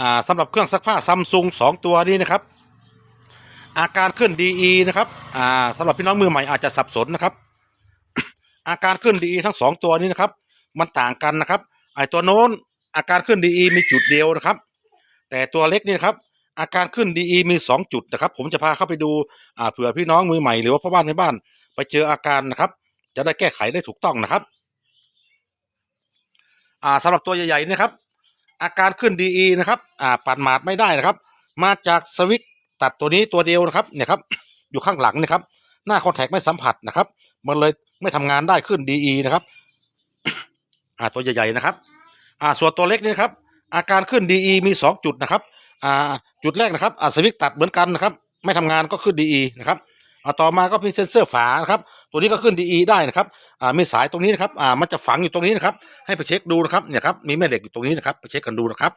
อ่าสำหรับเครื่องซักผ้าซัมซุงสองตัวนี้นะครับ อาการขึ้น DE นะครับอ่าสำหรับพี่น้องมือใหม่อาจจะสับสนนะครับ อาการขึ้น DE ทั้งสองตัวนี้นะครับ มันต่างกันนะครับไอตัวโน้นอาการขึ้น DE มีจุดเดียวนะครับ แต่ตัวเล็กนี่นะครับอาการขึ้น DE มี 2 จุดนะครับ ผมจะพาเข้าไปดูอ่าเผื่อพี่น้องมือใหม่หรือว่าพ่อบ้านในบ้าน ไปเจออาการนะครับ จะได้แก้ไขได้ถูกต้องนะครับอ่าสำหรับตัวใหญ่ๆนะครับ อาการขึ้น DE นะครับอ่าปัดหมาดไม่ได้นะครับ มาจากสวิตตัดตัวนี้ตัวเดียวนะครับเนี่ยครับอยู่ข้างหลังนะครับ หน้าคอนแทคไม่สัมผัสนะครับ มันเลยไม่ทำงานได้ขึ้น DE นะครับอ่าตัวใหญ่ๆนะครับอ่าส่วนตัวเล็กนี่นะครับ อาการขึ้น DE มี 2 จุดนะครับอ่าจุดแรกนะครับอ่าสวิตตัดเหมือนกันนะครับ ไม่ทำงานก็ขึ้น DE นะครับอ่าต่อมาก็มีเซ็นเซอร์ฝานะครับ ตัวนี้ก็ขึ้น DE ได้นะครับอ่ามีสายตรงนี้นะครับอ่ามันจะฝังอยู่ตรงนี้นะครับให้ไปเช็คดูนะครับเนี่ยครับมีแม่เหล็กอยู่ตรงนี้นะครับไปเช็คกันดูนะครับ